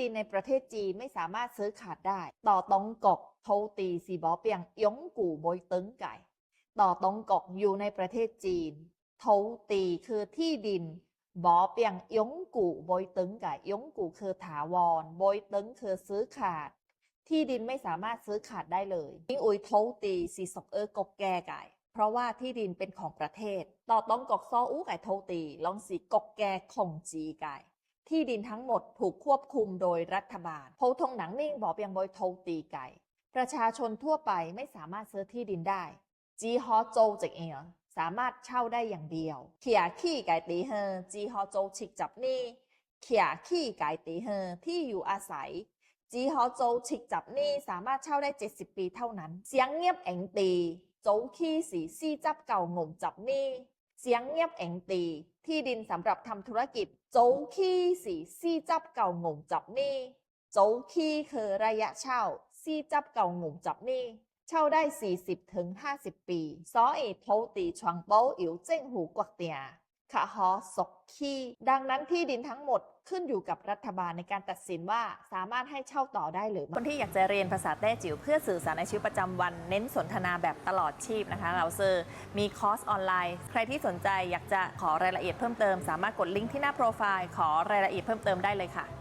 ดินในประเทศจีนไม่สามารถซื้อขาดได้ ต่อตองกกโทตีสีบอเปียงยงกู่บอยตึงไก่ ต่อตองกกอยู่ในประเทศจีนโทตีคือที่ดินบอเปียงยงกู่บอยตึงไก่ยงกู่คือถาวรบอยตึงคือซื้อขาด ที่ดินไม่สามารถซื้อขาดได้เลยยิ่งอุยโทตีสีสกเออกกแก่ไก่ เพราะว่าที่ดินเป็นของประเทศ ต่อต้องกกซออู้ไก่โทตีลองสีกกแก่ของจีไก่ ที่ดินทั้งหมดถูกควบคุมโดยรัฐบาลโพทงหนังนิ่งบอกเปียงบอยโทตีไก่ ประชาชนทั่วไปไม่สามารถซื้อที่ดินได้ จีฮอโจจิกเองสามารถเช่าได้อย่างเดียว เขียขี้ไก่ตีเฮอจีฮอโจฉิกจับนี่ เขียขี้ไก่ตีเฮอที่อยู่อาศัย จีฮอโจฉิกจับนี่สามารถเช่าได้ 70 ปีเท่านั้น เสียงเงียบเอ็งตีโจขี้สีซี่จับเก่างงจับนี่ เสียงเงียบเองตี ที่ดินสำหรับทำธุรกิจโจขี้สีซี่จับเก่างงจับนี่โจขี้คือระยะเช่า ซี่จับเก่างงจับนี่ เช่าได้ 40-50 ปีซอเอโทตีชวงโป๋อิ๋วเจ้งหูกวักเตีย ขะฮอสกขี้ดังนั้นที่ดินทั้งหมดขึ้นอยู่กับรัฐบาลในการตัดสินว่าสามารถให้เช่าต่อได้หรือไม่คนที่อยากจะเรียนภาษาแต้จิ๋วเพื่อสื่อสารในชีวิตประจำวัน เน้นสนทนาแบบตลอดชีพนะคะ เราเซอร์มีคอร์สออนไลน์ ใครที่สนใจอยากจะขอรายละเอียดเพิ่มเติม สามารถกดลิงก์ที่หน้าโปรไฟล์ขอรายละเอียดเพิ่มเติมได้เลยค่ะ